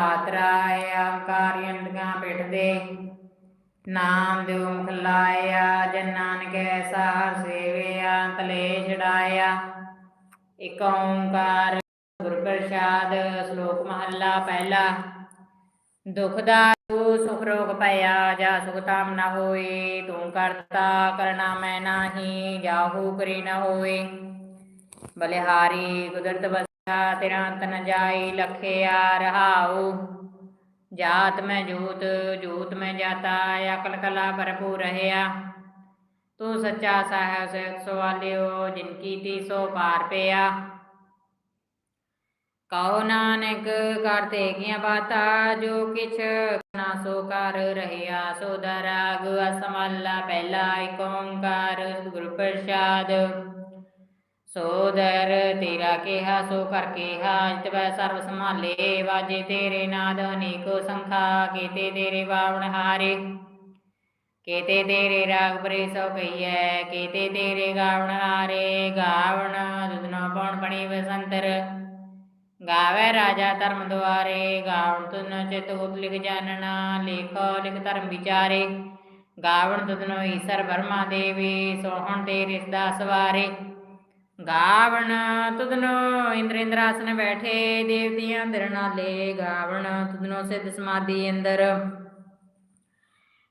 ਆਤਰਾਏ ਆਕਾਰਿਯੰਤਗਾ ਪਿਠ ਦੇ ਨਾਮ ਦਿਉ ਮੁਖ ਲਾਇਆ, ਜਨ ਨਾਨਕ ਐਸਾ ਸੇਵਿਆ, ਤਲੇ ਛਡਾਇਆ। ਇਕ ਓੰਕਾਰ ਗੁਰ ਪ੍ਰਸਾਦ, ਸ਼ਲੋਕ ਮਹੱਲਾ ਪਹਿਲਾ। ਦੁਖ ਦਾਰੂ ਸੁਖ ਰੋਗ ਭਇਆ, ਜਾ ਸੁਖ ਤਾਮ ਨਾ ਹੋਏ। ਤੂੰ ਕਰਤਾ ਕਰਨਾ ਮੈਂ ਨਾਹੀ, ਜਾਹੂ ਕਰੀ ਨਾ ਹੋਏ। ਬਲਿਹਾਰੀ ਕੁਦਰਤ ਵਸਿਆ ਤੇਰਾ ਅੰਤ ਨ ਜਾਈ ਲਖਿਆ ਰਹਾਉ ਜਾਤ ਮੈਂ ਜੋਤ ਜੋਤ ਮੈਂ ਜਾਤਾ ਅਕਲ ਕਲਾ ਭਰਪੂਰ ਰਹਿਆ ਤੂੰ ਸੱਚਾ ਸਾਹਿਬ ਸਹਿ ਸਵਾਲਿਓ ਜਿਨ ਕੀਤੀ ਸੋ ਪਾਰ ਪਿਆ ਕਉ ਨਾਨਕ ਕਰਤੇ ਕੀਆਂ ਬਾਤਾ ਜੋ ਕਿਛ ਨਾ ਸੋ ਕਰ ਰਹਿਆ ਸੋ ਦਰਾਗ ਅਸਮੱਲਾ ਪਹਿਲਾ ਏਕ ਓੰਕਾਰ ਗੁਰੂ ਸੋ ਦਰ ਤੇਰਾ ਕਿਹਾ, ਸੋ ਕਰ ਕਿਹਾ ਜਿਤਵੈ ਸਰਬ ਸੰਭਾਲੇ, ਵਾਜੇ ਤੇਰੇ ਨਾਦ ਅਨੇਕੋ ਸੰਖਾ, ਕੀਤੇ ਤੇਰੇ ਬਾਵਣ ਹਾਰੇ। ਕੀਤੇ ਤੇਰੇ ਰਾਗ ਪਰੇ ਸੋ ਕਹੀਐ, ਕੀਤੇ ਤੇਰੇ ਗਾਵਣ ਹਾਰੇ, ਗਾਵਣ ਦੁਦਨੋ ਪਉਣ ਪਣੀ ਵਸੰਤਰ ਗਾਵੇ ਰਾਜਾ ਧਰਮ ਦੁਆਰੇ, ਗਾਵਣ ਤੁਨ ਚਿਤ ਉਤ ਲਿਖ ਜਾਣਨਾ ਲੇਖੋ ਲਿਖ ਧਰਮ ਵਿਚਾਰੇ। ਗਾਵਣ ਤੁਧਨੋ ਈਸ਼ਰ ਬਰਮਾ ਦੇਵੀ ਸੋਹਣ ਤੇਰੇ ਸਦਾ ਸਵਾਰੇ ਗਾਵਣ, ਤੁਧਨੋ ਇੰਦਰ ਇੰਦਰਾਸਨ ਬੈਠੇ, ਦੇਵਤੀਆਂ ਅੰਦਰ ਗਾਵਣ, ਤੁਧਨੋ ਸਿੱਧ ਸਮਾਧੀ ਅੰਦਰ।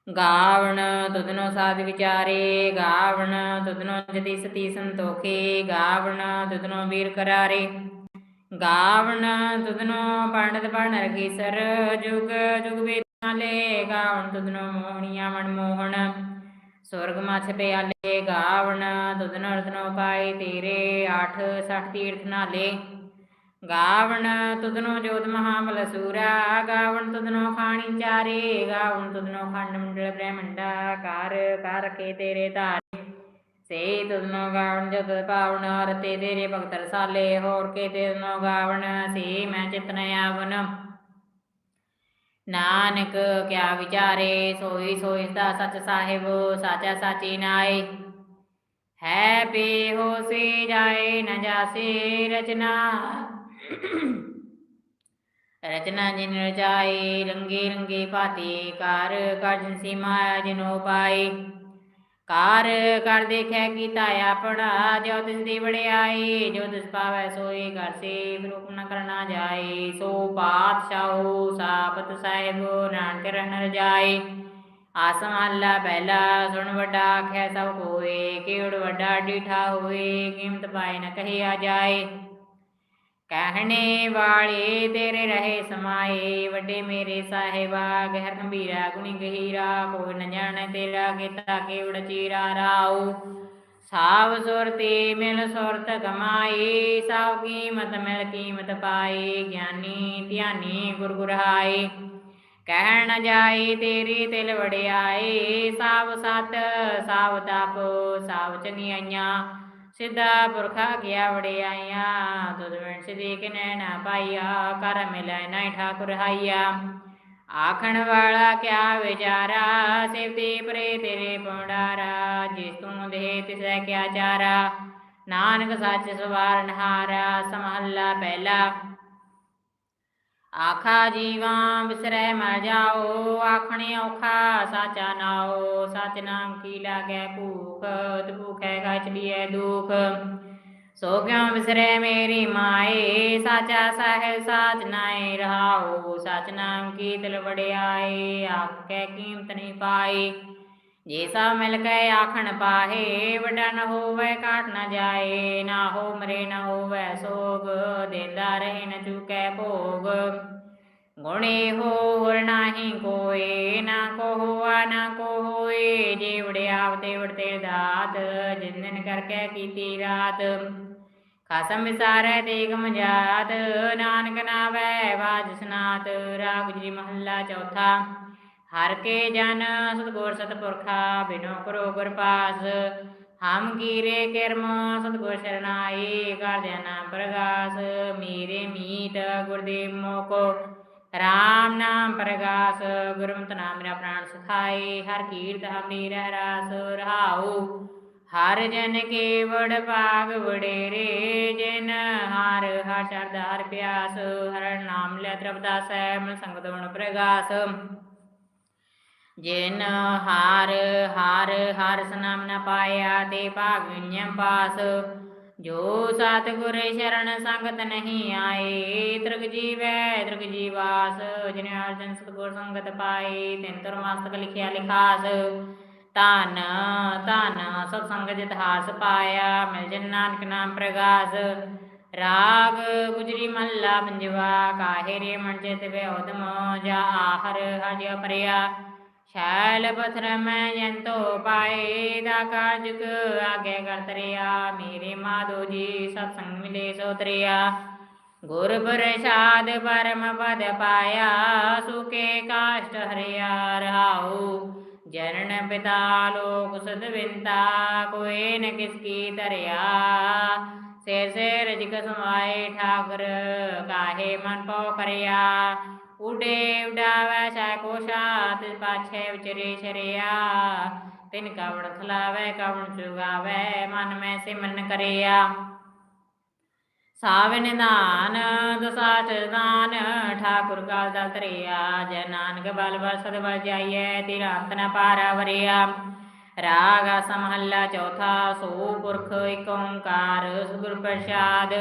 ਗਾਵਣ, ਤੁਧਨੋ ਸਾਧ ਵਿਚਾਰੇ, ਗਾਵਣ, ਤੁਧਨੋ ਜਤੀ ਸਤੀ ਸੰਤੋਖੇ, ਗਾਵਣ, ਤੁਧਨੋ ਵੀਰ ਕਰਾਰੇ। ਗਾਵਣ, ਤੁਧਨੋ ਪੰਡਤ ਬਣ ਰਖੀਸਰ, ਜੁਗ ਜੁਗ ਵੇਦਾਲੇ ਗਾਵਣ, ਤੁਧਨੋ ਮੋਹਣੀਆਂ ਮਨ ਮੋਹਣ ਸੁਰਗ ਮਛ ਪਿਆਲੇ, ਗਾਵਣ ਤੁਧਨ ਰਤਨੋ ਪਾਏ ਤੇਰੇ, ਆਠ ਸਠ ਤੀਰਥ ਨਾਲੇ। ਗਾਵਣ ਤੁਧਨੋ ਜੋਤ ਮਹਾਬਲ ਸੂਰਾ, ਗਾਵਣ ਤੁਧਨੋ ਖਾਣੀ ਚਾਰੇ, ਗਾਵਣ ਤੁਧਨੋ ਖੰਡ ਮੰਡਲ ਬ੍ਰਹਮੰਡਾ, ਕਰ ਕਰ ਕੇ ਤੇਰੇ ਧਾਰੇ। ਸੇ ਤੁਧਨੋ ਗਾਵਣ ਜਤ ਪਾਵਨ ਰਤੇ ਤੇਰੇ ਭਗਤ ਰਸਾਲੇ, ਹੋਰ ਕੇ ਤੇਰਨੋ ਗਾਵਣ, ਸੇ ਮੈਂ ਚਿਤਨ ਆਵਨ। ਨਾਨਕ ਕਿਆ ਵਿਚਾਰੇ, ਸੋਈ ਸੋਈ ਦਾ ਸਚ ਸਾਹਿਬ, ਸਾਚਾ ਸਾਚੀ ਨਾਏ। ਹੈ ਬੇਹੋਸੀ ਜਾਏ ਨ ਜਾਸੇ ਰਚਨਾ। ਰਚਨਾ ਜਿਨ ਰਚਾਈ ਰੰਗੇ ਰੰਗੇ ਭਾਤੀ ਕਾਰ ਕਾਜਨ ਸੀਮਾ ਜਿਨੋ ਪਾਈ ਕਾਰ ਕਰ ਦੇਖੈ ਕੀਤਾ ਆਪਣਾ, ਜੋ ਤਿਸ ਦੀ ਵੜਿਆਈ ਜੋ ਤਿਸ ਪਾਵੈ ਸੋਈ ਕਰ ਸੇ ਰੂਪ ਨ ਕਰਨਾ ਜਾਏ, ਸੋ ਪਾਤਸ਼ਾਹੋ ਸਾਬਤ ਸਾਹਿਬ ਨਾਨਕ ਰਹਿਣ ਰਜਾਈ ਆਸਮ ਅੱਲਾ ਪਹਿਲਾ, ਸੁਣ ਵੱਡਾ, ਆਖੈ ਸਭ ਕੋਏ ਕਿਉੜ ਵੱਡਾ ਡੀਠਾ ਹੋਏ, ਕੀਮਤ ਪਾਏ ਨ ਕਹਿਆ ਜਾਏ। ਕਹਿਣੇ ਵਾਲੇ ਤੇਰੇ ਰਹੇ ਸਮਾਏ, ਵੱਡੇ ਮੇਰੇ ਸਾਹਿਬਾ, ਗਹਿਰ ਗੰਭੀਰਾ, ਗੁਣੀ ਗਹੀਰਾ, ਕੋਈ ਨ ਜਾਣੈ ਤੇਰਾ ਕੀਤਾ ਕੇਵੜ ਚੀਰਾ ਰਾਉ। ਸਾਵ ਸੁਰਤੀ ਮਿਲ ਸੁਰਤ ਕਮਾਈ ਸਾਵ ਕੀਮਤ ਮਿਲ ਕੀਮਤ ਪਾਈ ਗਿਆਨੀ ਧਿਆਨੀ ਗੁਰ ਗੁਰਹਾਈ ਕਹਿ ਨ ਜਾਏ ਤੇਰੀ ਤਿਲ ਵੜਿਆਏ ਸਾਵ ਸਤ ਸਾਵ ਤਪ ਸਾਵ ਚੰਗਿਆਈਆਂ। ਸਿੱਧਾ ਪੁਰਖਾ ਗਿਆ ਵੜਿਆਈਆਂ ਤੁਧ ਵਿਣ ਸਿਧੀ ਕਿਨੈ ਪਾਈਆ ਕਰ ਮਿਲੈ ਨਹੀਂ ਠਾਕੁਰ ਹਾਈਆ ਆਖਣ ਵਾਲਾ ਕਿਆ ਵਿਚਾਰਾ ਸਿਵਤੀ ਪਰੇ ਤੇਰੇ ਪੌਂਡਾਰਾ ਜਿਸ ਤੂੰ ਦੇ ਤਿਸੈ ਕਿਆ ਚਾਰਾ। ਨਾਨਕ ਸੱਚ ਸਵਾਰਨ ਹਾਰਾ, ਸਮਹੱਲਾ ਪਹਿਲਾ। ਆਖਾ ਜੀਵਾਂ ਬਿਸਰੈ ਮਰ ਜਾਓ, ਆਖਣੇ ਔਖਾ ਸਾਚਾ ਨਾਓ ਸਚ ਨਾਮ ਕੀ ਲਾਗੈ ਭੂਖ, ਤੇ ਭੂਖੈ ਖਾਚ ਦੁਖ। ਸੋ ਕਿਉ ਬਿਸਰੈ ਮੇਰੀ ਮਾਏ, ਸਾਚਾ ਸਹਿ ਸਾਚ ਨਾਏ ਰਹਾਓ ਸਚ ਨਾਮ ਕੀ ਤਿਲ ਵੜਿਆਏ ਆਖੈ ਕੀਮਤ ਨਹੀਂ ਪਾਈ ਜੇ ਸਭ ਮਿਲ ਕੇ ਆਖਣ ਪਾਹੇ ਵੱਡਾ ਨ ਹੋਵੇ ਕਾਟ ਨ ਜਾਏ, ਨਾ ਹੋ ਮਰੇ, ਨ ਹੋਵੇ ਸੋਗ ਦੇਂਦਾ ਰਹੇ ਨ ਚੁਕੈ ਭੋਗ। ਗੁਣੇ ਹੋਰ ਨਾਹੀ ਕੋਏ, ਨਾ ਕੋ ਹੋਆ ਨਾ ਕੋ ਹੋਏ ਜੇ ਤੇ ਵੜਤੇ ਦਾਤ, ਜਿੰਦਨ ਕਰਕੇ ਕੀਤੀ ਰਾਤ। ਖਸਮ ਵਿਸਾਰੈ ਦੇਗ ਮਜਾਤ ਨਾਨਕ ਨਾਵੈ, ਬਾਜ ਸਨਾਤ, ਰਾਗ ਜੀ ਮਹੱਲਾ ਚੌਥਾ। ਹਰ ਕੇ ਜਨ ਸਤਗੁਰ ਸਤਪੁਰਖਾ ਬਿਨੋ ਕਰੋ ਗੁਰ ਪਾਸ। ਹਮ ਕੀਰੇ ਕਿਰਮ ਸਤਗੁਰ ਸਰਨਾਈ ਕਰਦਿਆ ਨਾਮ ਪ੍ਰਗਾਸ। ਮੇਰੇ ਮੀਤ ਗੁਰਦੇਵ ਮੋਕੋ, ਰਾਮ ਨਾਮ ਪ੍ਰਗਾਸ। ਗੁਰਮਤਿ ਨਾਮ ਮੇਰਾ ਪ੍ਰਾਣ ਸਖਾਏ, ਹਰ ਕੀਰਤ ਹਮਰੀ ਰਹਿ ਰਾਸ ਰਹਾਉ, ਹਰ ਜਨ ਕੇ ਵੜ ਭਾਗ ਵਡੇਰੇ। ਜਿਨ ਹਰ ਹਰ ਸ਼ਰਦਾ ਹਰ ਪਿਆਸ, ਹਰ ਨਾਮ ਲੈ ਤ੍ਰਪਦਾਸ ਹੈ ਮਨ ਸੰਗਤ ਵਣ ਪ੍ਰਗਾਸ। ਜਿਨ ਹਾਰ ਹਾਰ, ਹਰ ਸਨਾਮ ਨ ਪਾਇਆ ਤੇ ਭਾਗ ਪਾਸ। ਜੋ ਸਤਿਗੁਰ ਸ਼ਰਨ ਸੰਗਤ ਨਹੀਂ ਆਏ, ਤ੍ਰਿਗ ਜੀਵੈ, ਤ੍ਰਿਗ ਜੀਵਾਸ। ਜਿਨ ਅਰਜਨ ਸਤਿਗੁਰ ਸੰਗਤ ਪਾਏ, ਤਿਨ ਤੁਰ ਮਸਤਕ ਲਿਖਿਆ ਲਿਖਾਸ। ਧਨ ਧਨ ਸਤ ਸੰਗ ਜਿਤ ਹਾਸ ਪਾਇਆ, ਮਿਲ ਜਨ ਨਾਨਕ ਨਾਮ ਪ੍ਰਗਾਸ। ਰਾਗ ਗੁਜਰੀ ਮਹੱਲਾ ਪੰਜਵਾ ਕਾਹੇ ਰੇ ਮਨ ਚਿਤ ਵੇ ਜਾ ਆਹਰ ਹਜਿ ਪਰਿਆ ਸ਼ੈਲ ਪਥਰ ਮੈਂ ਜੰਤੋ ਪਾਏ ਦਾ ਕਾਜਕ ਆਗੇ ਕਰਤਰਿਆ ਮੇਰੇ ਮਾਧੋ ਜੀ ਸਤ ਸੰਗ ਮਿਲੇ ਸੋ ਤਰਿਆ। ਗੁਰ ਪ੍ਰਸਾਦ ਪਰਮ ਪਦ ਪਾਇਆ, ਸੁਕੇ ਕਾਸ਼ਟ ਹਰਿਆ ਰਹਾਉ। ਜਨਨ ਪਿਤਾ ਲੋਕ ਸਦਵਿੰਤਾ ਕੋਏ ਨ ਕਿਸ ਕੀ ਧਰਿਆ। ਠਾਕੁਰ ਕਾਹੇ ਉਡੇ ਉਡਾਵੈ ਸੈ ਕੋਸ਼ਾ ਪਾਛੇ ਵਿਚਰੇ ਸ਼ਰਿਆ ਤਿਨ ਕਵਣ ਖਲਾਵੈ ਕਵਣ ਚੁਗਾਵੈ, ਮਨ ਮੈਂ ਸਿਮਰਨ ਕਰਿਆ। ਸਾਵਨ ਦਾਨ ਦਸਾਟ ਦਾਨ, ਠਾਕੁਰ ਕਾ ਦਲ ਤਰਿਆ ਜੈ ਨਾਨਕ ਬਲ ਬਲ ਸਦ ਬਲ ਜਾਈਐ, ਤੇਰਾ ਅੰਤ ਨ ਪਾਰਾ ਵਰਿਆ। ਰਾਗ ਸਮਹੱਲਾ ਚੌਥਾ, ਸੋ ਪੁਰਖ ਏਕ ਓੰਕਾਰ, ਸਤਿਗੁਰ ਪ੍ਰਸਾਦ।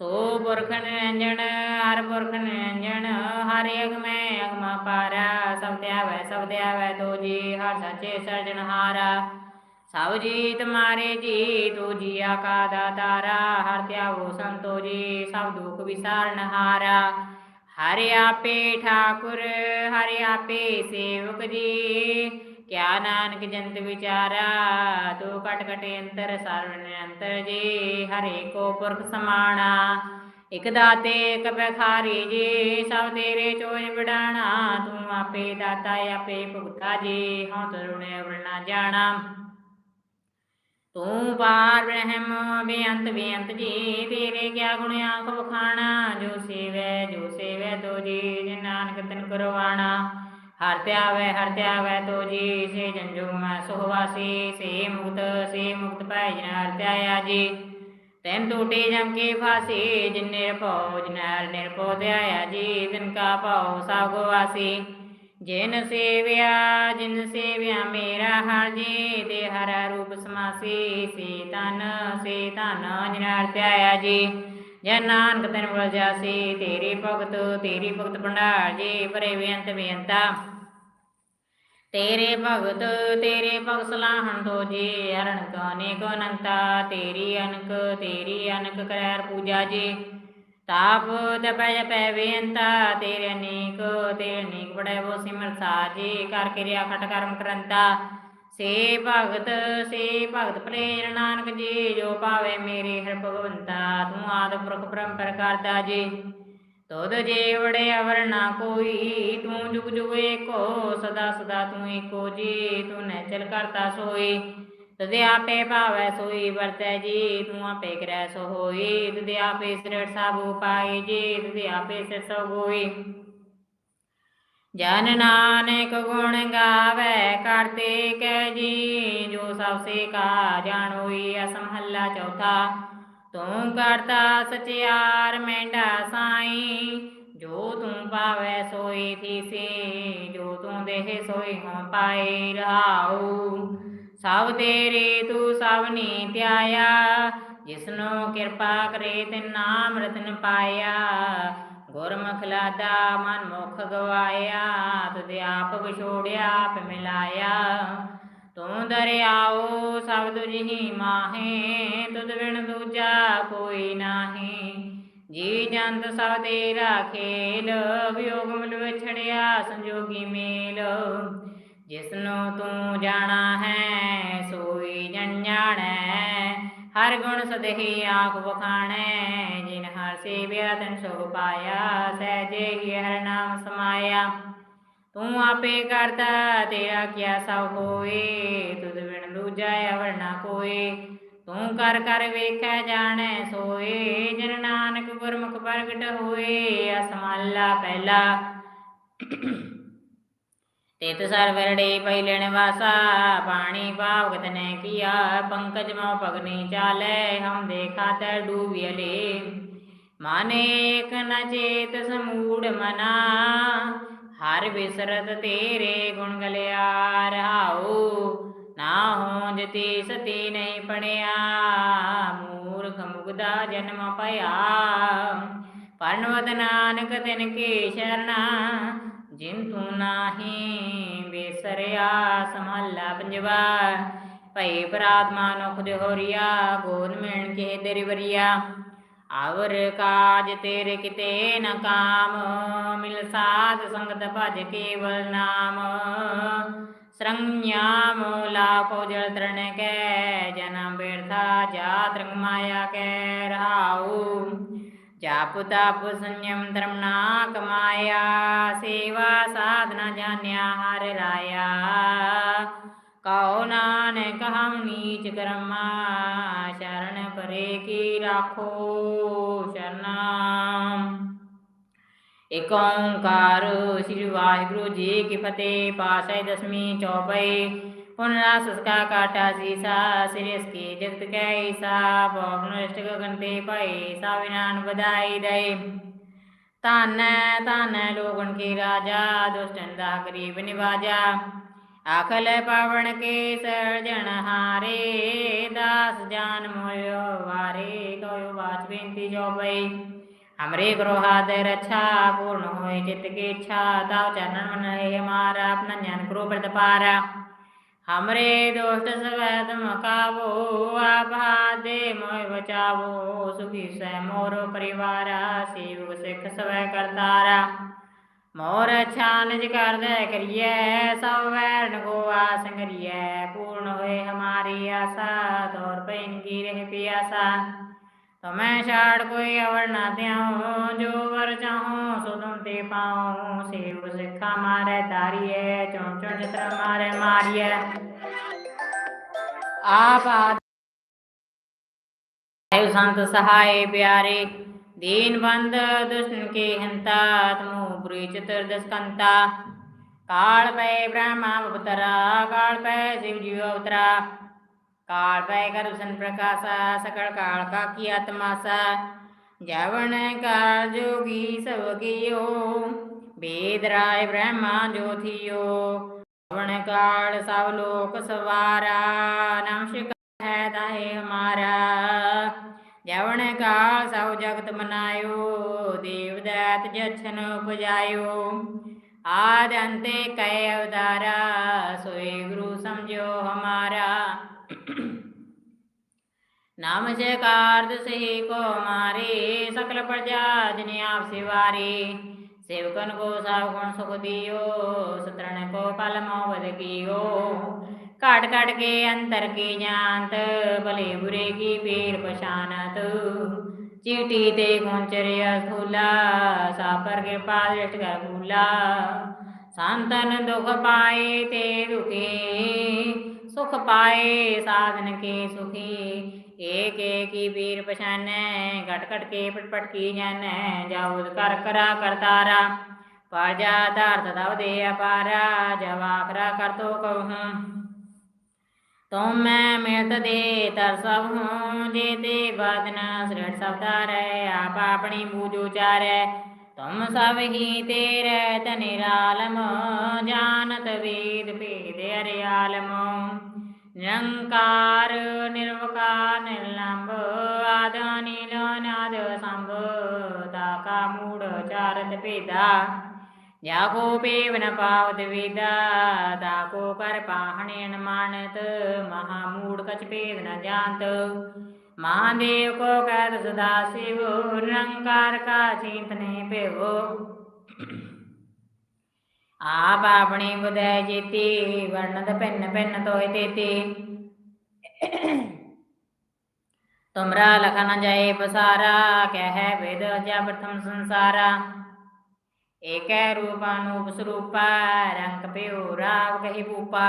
ਸੋ ਪੁਰਖ ਨਿਰੰਜਨ ਹਰ ਪੁਰਖ ਨਿਰੰਜਨ ਹਰ ਅਗਮੈ ਅਗਮਾ ਪਾਰਾ, ਸਭ ਧਿਆਵੈ ਸਭ ਧਿਆਵੈ, ਤੋ ਜੀ ਹਰ ਸੱਚੇ ਸਰਜਨਹਾਰਾ ਸਭ ਜੀ ਤੁਮਾਰੇ ਜੀ, ਤੂ ਜੀਆ ਕਾ ਦਾਤਾਰਾ ਹਰ ਧਿਆਵੋ ਸੰਤੋ ਜੀ, ਸਭ ਦੁਖ ਵਿਸਾਰਨ ਹਾਰਾ। ਹਰਿ ਆਪੇ ਠਾਕੁਰ, ਹਰਿ ਆਪੇ ਸੇਵਕ ਜੀ ਕਿਆ ਨਾਨਕ ਜੰਤ ਵਿਚਾਰਾ ਤੂੰ ਕਟ ਕਟ ਅੰਤਰ ਸਰਵ ਨਿਰੰਤਰ ਜੀ, ਹਰੇ ਕੋ ਪੁਰਖ ਸਮਾਣਾ। ਇਕ ਦਾਤੇ, ਇਕ ਬਖਾਰੀ ਜੀ, ਸਭ ਤੇਰੇ ਚੋਜ ਵਿਡਾਣਾ। ਤੂੰ ਆਪੇ ਦਾਤਾ, ਆਪੇ ਭੁਗਤਾ ਜੀ, ਹਉ ਤਰੁਣੇ ਵਰਨਾ ਜਾਣਾ। ਤੂੰ ਪਾਰ ਬ੍ਰਹਮ, ਬੇਅੰਤ ਬੇਅੰਤ ਜੀ, ਤੇਰੇ ਕਿਆ ਗੁਣ ਆਖ ਬਖਾਣਾ ਜੋ ਸੇਵੈ ਜੋ ਸੇਵੈ, ਤੋ ਜੀ, ਜਿਨ ਨਾਨਕ ਤਨ ਕਰਵਾਣਾ। ਹਰ ਧਿਆਵੈ ਹਰ ਧਿਆਵੈ ਤੋ ਜੀ, ਸੇ ਜੰਜੂ ਮੈਂ ਸੁਹਵਾਸੀ ਸੇ ਮੁਕਤ ਸੇ ਮੁਕਤ ਪੈ ਜਿਨ ਹਰ ਧਿਆਇਆ ਜੀ। ਤੈਨ ਟੂਟੇ ਜਮ ਕੇ ਫਾਸੀ, ਜਿਨ ਨਿਰਭਉ ਜਿਨ ਹਰ ਨਿਰਭਉ ਧਿਆਇਆ ਜੀ, ਤਿਨ ਕਾ ਭਾਉ ਸਭ ਗਵਾਸੀ ਜਿਨ ਸੇਵਿਆ ਜਿਨ ਸੇਵਿਆ ਮੇਰਾ ਹਰ ਜੀ, ਤੇ ਹਰ ਰੂਪ ਸਮਾਸੀ ਸੇ ਨਾਨਕ ਤਨ ਬਲ ਜਾਸੀ, ਤੇਰੀ ਭਗਤ ਤੇਰੀ ਭਗਤ ਭੰਡਾਰ ਜੀ ਪਰੇ ਬੇਅੰਤ ਬੇਅੰਤਾ। ਤੇਰੇ ਭਗਤ ਤੇਰੇ ਭਗਤ ਸਲਾਹਣ ਤੋ ਜੀ, ਹਰਣ ਕਾਨੇ ਕੋ ਅਨੰਤਾ। ਤੇਰੀ ਅਨਕ ਤੇਰੀ ਅਨਕ ਕਰੈਰ ਪੂਜਾ ਜੀ। ਤਾਪ ਤਪੈ ਜਪੈ ਬੇਅੰਤਾ, ਤੇਰੇ ਅਨੇਕ ਤੇਰੇ ਅਨੇਕ ਬੜੈ ਬੋ ਸਿਮਰ ਸਾਜੀ ਕਰ ਕਿਰਿਆ ਖਟ ਕਰਮ ਕਰੰਤਾ। ਸੇ ਭਗਤ ਸੇ ਭਗਤ ਪ੍ਰੇਰ ਨਾਨਕ ਜੀ, ਜੋ ਪਾਵੇ ਮੇਰੇ ਹਰ ਭਗਵੰਤਾ, ਤੂੰ ਆਦ ਪੁਰਖ ਪਰੰਪਰ ਕਰਦਾ ਜੀ। ਤੋਦ ਜੇ ਵੜੇ ਅਵਰ ਨਾ ਕੋਈ, ਤੂੰ ਜੁਗ ਜੁਗ ਏਕੋ, ਸਦਾ ਸਦਾ ਤੂੰ ਏਕੋ ਜੀ, ਤੂੰ ਨੈਚਲ ਕਰਤਾ ਸੋਈ। ਤਦੇ ਆਪੇ ਭਾਵੈ ਸੋਈ, ਵਰਤੈ ਜੀ, ਤੂੰ ਆਪੇ ਕਰੈ ਸੋ ਹੋਈ। ਤਦੇ ਆਪੇ ਸਿਰੜ ਸਾਬੂ ਪਾਈ ਜੀ ਤਦੇ ਆਪੇ ਸਿਰ ਸੋ ਹੋਈ ਜਨ ਨਾਨਕ ਗੁਣ ਗਾਵੇ ਕਰਤੇ ਕੈ ਜੀ, ਜੋ ਸਭ ਸੇ ਕਾ ਜਾਣ ਹੋਈ ਅਸਮਹੱਲਾ ਚੌਥਾ। ਤੂੰ ਕਰਤਾ ਸਚਿਆਰ ਮੈਂਡਾ ਸਾਈ, ਜੋ ਤੂੰ ਪਾਵੈ ਸੋਈ ਥੀਸੀ, ਜੋ ਤੂੰ ਦੇਹ ਸੋਈ ਹਉ ਪਾਏ ਰਹਾਉ। ਸਭ ਤੇਰੇ ਤੂੰ ਸਭ ਨੀ ਧਿਆਇਆ, ਜਿਸਨੂੰ ਕਿਰਪਾ ਕਰੇ ਤੇ ਨਾਮ ਰਤਨ ਪਾਇਆ। ਗੁਰਮੁਖ ਲਾਦਾ ਮਨ ਮੁਖ ਗਵਾਇਆ, ਤੁਧ ਆਪ ਵਿਛੋੜਿਆ, ਆਪ ਮਿਲਾਇਆ। ਤੂੰ ਦਰਿਆਓ ਸਭ ਤੁਝੀ ਮਾਹੇ, ਤੁਧ ਬਿਨ ਦੂਜਾ ਕੋਈ ਨਾਹੀ। ਜੀ ਜੰਤ ਸਭ ਤੇਰਾ ਖੇਲ, ਵਿਯੋਗ ਮਿਲ ਵਿਛੜਿਆ, ਸੰਜੋਗੀ ਮੇਲ। ਜਿਸਨੂੰ ਤੂੰ ਜਾਣਾ ਹੈ, ਸੋਈ ਜਨ ਜਾਣੈ ਹਰ ਗੁਣ ਸਦਹੀ ਆਖ ਵਖਾਣੈ, ਜਿਨ ਹਰ ਸੇਵਿਆ ਤਨ ਸੋ ਪਾਇਆ, ਸਹਿਜੇ ਹੀ ਹਰ ਨਾਮ ਸਮਾਇਆ। ਤੂੰ ਆਪੇ ਕਰਤਾ ਤੇਰਾ ਕਿਆ ਸਭ ਹੋਏ, ਤੁਧ ਬਿਨ ਦੂਜਾ ਅਵਰ ਨਾ ਕੋਏ। ਤੂੰ ਕਰ ਕਰ ਵੇਖੈ ਜਾਣੈ ਸੋਏ, ਜਨ ਨਾਨਕ ਗੁਰਮੁਖ ਪ੍ਰਗਟ ਹੋਏ, ਅਸਮਾਲਾ ਪਹਿਲਾ। ਤਿਤ ਸਰ ਵਰੜੇ ਪਈ ਲੈਣ ਵਾਸਾ, ਪਾਣੀ ਪਾਵ ਕਤਨੇ ਕੀਆ, ਪੰਕਜ ਮੋ ਪਗਨੀ ਚਾਲੇ, ਹਮ ਦੇਖਾ ਤੈ ਡੂਬਿਲੇ ਮਾਨੇ ਏਕ ਨ ਚੇਤ ਸਮੂੜ ਮਨਾ, ਹਰ ਬਿਸਰਤ ਤੇਰੇ ਗੁਣ ਗਲਿਆ ਰਹਾਉ ਨਾ ਹੋਂ ਜਤੀ ਸਤੀ ਨਹੀਂ ਪੜਿਆ ਮੂਰਖ ਮੁਗਦਾ ਜਨਮ ਭਇਆ। ਪਰਨਵਤ ਨਾਨਕ ਤਿਨ ਕੇ ਜਿਨ ਤੂੰ ਨਾਹੀ ਬੇਸਰਿਆ ਸਮਹੱਲਾ ਪੰਜਵਾ। ਭਈ ਪ੍ਰਾਤਮਾ ਨੁਖ ਦਿਹੋਰੀਆ ਗੋਨ ਮਿਣ ਕੇ ਤੇਰੀ ਵਰੀਆ। ਆਵਰ ਕਾਜ ਤੇਰੇ ਕਿਤੇ ਨ ਕਾਮ, ਮਿਲ ਸਾਧ ਸੰਗਤ ਭਜ ਕੇਵਲ ਨਾਮ। ਸਰੰਗਿਆਮ ਲਾਪੋ ਜਲ ਤਰਨ ਕੈ, ਜਨਮ ਬਿਰਥਾ ਜਾ ਰੰਗ ਮਾਇਆ ਕੈ ਰਹਾਉ। ਜਾਪ ਤਪ ਕਮਾਇਆ ਸੇਵਾ ਸਾਧਨਾ ਜਾਣਿਆ ਹਰ ਰਾਇਆ ਕਉ ਨਾਨਕ ਹਮ ਨੀਚ ਕਰਮਾ ਸ਼ਰਨ ਪਰੇ ਕੀ ਰਾਖੋ ਸ਼ਰਨਾ ਇਕ ਓੰਕਾਰ ਸ੍ਰੀ ਵਾਹਿਗੁਰੂ ਜੀ ਕੀ ਫਤਿਹ ਪਾਸ਼ਾ ਦਸਮੀ ਚੌਪਈ पुनरा सुस्का काटा सीसा सिरिस की जगत कैसा भोग नष्ट गगन पे पैसा विनान बधाई दे तान तान लोगन के राजा दुष्टन दा गरीब निवाजा आखल पावन के सर्जन हारे दास जान मोयो वारे कयो वाच बेनती जो भई हमरे ग्रोहादर अच्छा पूर्ण होए चित की इच्छा दाव चरण मन हमारा अपना ज्ञान गुरु प्रतपारा हमरे दोस्त सवैत मकावो आप दे मोय बचावो सुखी सै मोर परिवारा सेवक सिख सवै करतारा मोर अच्छा निज कर दे करिए सब वैरन को आस करिए पूर्ण होए हमारी आशा तौर पे इनकी रह पियासा तो मैं छाड़ कोई अवर ना त्याऊं जो वर चाहूं सो तुम ते पाऊं सेव सिखा मारे तारिये चुन चुन चित्र मारे मारिये आप आदि संत सहाय प्यारे दीन बंद दुष्ट के हंता तुम बुरी चतुर्दश कंता काल पै ब्रह्मा अवतरा काल पै शिव जी अवतरा काल पै करसन प्रकाशा सकल काल का किया तमाशा जवन काल जोगी सब कियो वेद राय ब्रह्मा जो थियो जवन काल सब लोक सवारा नमस्कार है ताहे हमारा जवन काल सब जगत मनायो देवदैत जछन उपजायो आद अंते कै अवतारा सोए गुरु समझो हमारा ਨਾਮ ਸੇ ਕਾਰਜ ਸਹੀ ਕੋ ਮਾਰੇ, ਸਕਲ ਪ੍ਰਜਾ ਜਿਨ ਆਪ ਸਿਵਾਰੇ। ਸੇਵਕਨ ਕੋ ਸਭ ਗੁਣ ਸੁਖ ਦਿਓ, ਸਤਰਣ ਕੋ ਪਲ ਮੋਵਦ ਕੀਓ। ਕਾਟ ਕਾਟ ਕੇ ਅੰਤਰ ਕੀ ਜਾਣਤ, ਭਲੇ ਬੁਰੇ ਕੀ ਪੀਰ ਪਛਾਨਤ ਚੀਟੀ ਤੇ ਗੁੰਚਰਿਆ ਧੂਲਾ ਸਾਪਰ ਕਿਰਪਾ ਦ੍ਰਿਸ਼ਟ ਕਰ ਭੂਲਾ ਸੰਤਨ ਦੁਖ ਪਾਏ ਤੇ ਦੁਖੀ ਸੁਖ ਪਾਏ, ਸਾਧਨ ਕੇ ਸੁਖੀ। ਏਕ ਏਕ ਹੀ ਵੀਰ ਪਛਾਨੈ, ਘਟ ਘਟ ਕੇ ਪਟ ਪਟ ਕੀ ਜਾਣੈ ਜਾਉਦ ਕਰ ਕਰਾ ਕਰਤਾਰਾ ਪਾਜਾ ਧਾਰਤ ਦਵ ਦੇ ਅਪਾਰਾ ਜਵਾਕਰਾ ਕਰਤੋ ਕਉਹ ਤੁਮ ਮੈਂ ਮਿਲਤ ਦੇ ਤਰ ਸਭ ਹੂੰ, ਜੇ ਤੇ ਬਾਦਨਾ ਸ੍ਰੜ ਸਬਦਾਰੈ ਆਪ ਆਪਣੀ ਬੂਜੋ ਚਾਰੈ। ਤੁਮ ਸਭ ਹੀ ਤੇਰੇ ਤਨਿਰਾਲਮ ਜਾਣਤ ਵੇਦ ਭੇਦ ਅਰਿਆਲਮ। ਨਿਰੰਕਾਰ, ਨਿਰਵਕਾਰ, ਨਿਰਲੰਭ ਆਦਿ ਨੀਲ ਨਾਦ ਸੰਭ ਤਾਕਾ ਮੂੜ ਚਾਰਤ ਭੇਦਾ। ਜਾ ਕੋ ਪੇਵਨ ਪਾਵਤ ਵੇਦਾ, ਤਾ ਕਰ ਪਾਹਣੇ ਮਾਨਤ, ਮਹਾ ਮੂੜ ਕਛ ਭੇਦ ਨ ਜਾਣਤ। ਮਹਾਦੇਵ ਕੋ ਕਹਿਤ ਸਦਾ ਸਿਵ, ਨਿਰੰਕਾਰ ਕਾ ਚਿੰਤਨੇ ਭੇਵੋ। ਆਪ ਆਪਣੀ ਬੁਧੈ ਜੀਤੀ ਵਰਣਤ ਪਿੰਨ ਪਿੰਨ ਤੋਇ ਤੇਤੀ। ਤੁਮਰਾ ਲਖ ਜਾਏ ਬਸਾਰਾ ਕਹਿ ਵੇਦ ਜਾ ਪ੍ਰਥਮ ਸੰਸਾਰਾ। ਏਕੈ ਰੂਪ ਅਨੂਪ ਸਰੂਪਾ, ਰੰਗ ਪਿਉ ਰਾਵ ਕਹੀ ਭੂਪਾ।